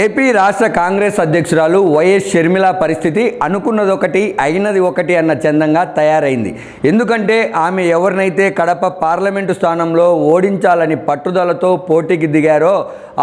AP రాష్ట్ర కాంగ్రెస్ అధ్యక్షురాలు YS Sharmila పరిస్థితి అనుకున్నదొకటి అయినది ఒకటి అన్న చందంగా తయారైంది. ఎందుకంటే ఆమె ఎవరినైతే కడప పార్లమెంటు స్థానంలో ఓడించాలని పట్టుదలతో పోటీకి దిగారో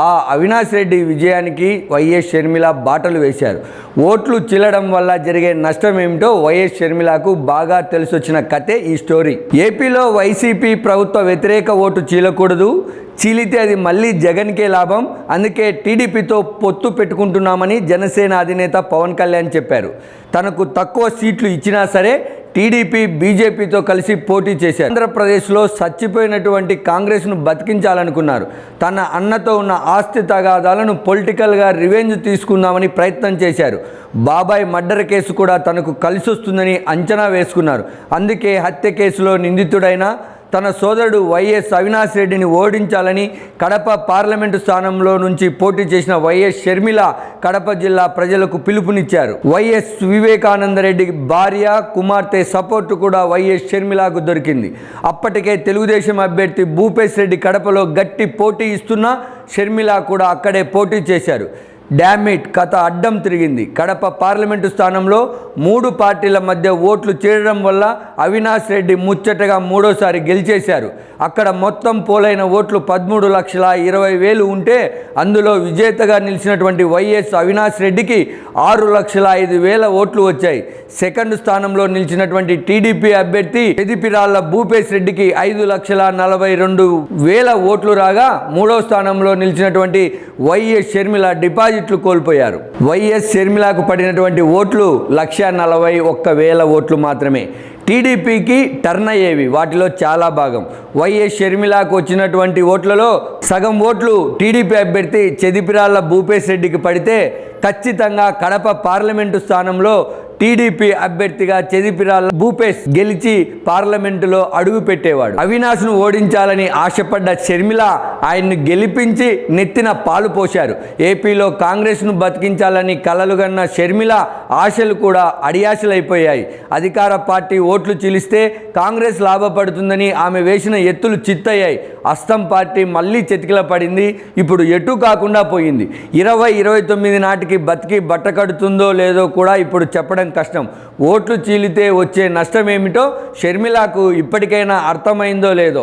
ఆ అవినాష్ రెడ్డి విజయానికి వైఎస్ షర్మిల బాటలు వేశారు. ఓట్లు చిల్లడం వల్ల జరిగే నష్టం ఏమిటో వైఎస్ షర్మిలకు బాగా తెలిసొచ్చిన కథే ఈ స్టోరీ. ఏపీలో వైసీపీ ప్రభుత్వ వ్యతిరేక ఓటు చీలకూడదు చీలితే అది మళ్ళీ జగన్కే లాభం. అందుకే టీడీపీతో పొత్తు పెట్టుకుంటున్నామని జనసేన అధినేత పవన్ కళ్యాణ్ చెప్పారు. తనకు తక్కువ సీట్లు ఇచ్చినా సరే టీడీపీ బీజేపీతో కలిసి పోటీ చేశారు. ఆంధ్రప్రదేశ్లో చచ్చిపోయినటువంటి కాంగ్రెస్ను బతికించాలనుకున్నారు. తన అన్నతో ఉన్న ఆస్తి తగాదాలను పొలిటికల్గా రివెంజ్ తీసుకుందామని ప్రయత్నం చేశారు. బాబాయ్ మర్డర్ కేసు కూడా తనకు కలిసి వస్తుందని అంచనా వేసుకున్నారు. అందుకే హత్య కేసులో నిందితుడైన తన సోదరుడు వైఎస్ అవినాష్ రెడ్డిని ఓడించాలని కడప పార్లమెంటు స్థానంలో నుంచి పోటీ చేసిన వైఎస్ షర్మిల కడప జిల్లా ప్రజలకు పిలుపునిచ్చారు. వైఎస్ వివేకానందరెడ్డి భార్య కుమార్తె సపోర్టు కూడా వైఎస్ షర్మిలకు దొరికింది. అప్పటికే తెలుగుదేశం అభ్యర్థి భూపేశ్ రెడ్డి కడపలో గట్టి పోటీ ఇస్తున్నా షర్మిల కూడా అక్కడే పోటీ చేశారు. డామిట్ కథ అడ్డం తిరిగింది. కడప పార్లమెంటు స్థానంలో మూడు పార్టీల మధ్య ఓట్లు చేరడం వల్ల అవినాష్ రెడ్డి ముచ్చటగా మూడోసారి గెలిచేశారు. అక్కడ మొత్తం పోలైన ఓట్లు పదమూడు లక్షల ఇరవై వేలు ఉంటే అందులో విజేతగా నిలిచినటువంటి వైఎస్ అవినాష్ రెడ్డికి ఆరు లక్షల ఐదు వేల ఓట్లు వచ్చాయి. సెకండ్ స్థానంలో నిలిచినటువంటి టీడీపీ అభ్యర్థి ఎదిపిరాళ్ళ భూపేశ్ రెడ్డికి ఐదు లక్షల నలభై రెండు వేల ఓట్లు రాగా మూడో స్థానంలో నిలిచినటువంటి వైఎస్ షర్మిల డిపాజిట్లు కోల్పోయారు. వైఎస్ షర్మిలకు పడినటువంటి ఓట్లు లక్ష నలభై ఒక్క వేల ఓట్లు మాత్రమే. టీడీపీకి టర్న్ అయ్యేవి వాటిలో చాలా భాగం. వైఎస్ షర్మిలాకు వచ్చినటువంటి ఓట్లలో సగం ఓట్లు టీడీపీ అభ్యర్థి చెదిపిరాళ్ళ భూపేశ్ రెడ్డికి పడితే ఖచ్చితంగా కడప పార్లమెంటు స్థానంలో టీడీపీ అభ్యర్థిగా చెదిపిరాల భూపేశ్ గెలిచి పార్లమెంటులో అడుగు పెట్టేవాడు. అవినాష్ను ఓడించాలని ఆశపడ్డ షర్మిల ఆయన్ను గెలిపించి నెత్తిన పాలు పోశారు. ఏపీలో కాంగ్రెస్ను బతికించాలని కలలుగన్న షర్మిల ఆశలు కూడా అడియాశలైపోయాయి. అధికార పార్టీ ఓట్లు చిలిస్తే కాంగ్రెస్ లాభపడుతుందని ఆమె వేసిన ఎత్తులు చిత్తయ్యాయి. అస్తం పార్టీ మళ్ళీ చెతికిల పడింది. ఇప్పుడు ఎటు కాకుండా పోయింది. ఇరవై ఇరవై తొమ్మిది నాటికి బతికి బట్ట కడుతుందో లేదో కూడా ఇప్పుడు చెప్పడం కష్టం. ఓట్లు చీలితే వచ్చే నష్టం ఏమిటో షర్మిలాకు ఇప్పటికైనా అర్థమైందో లేదో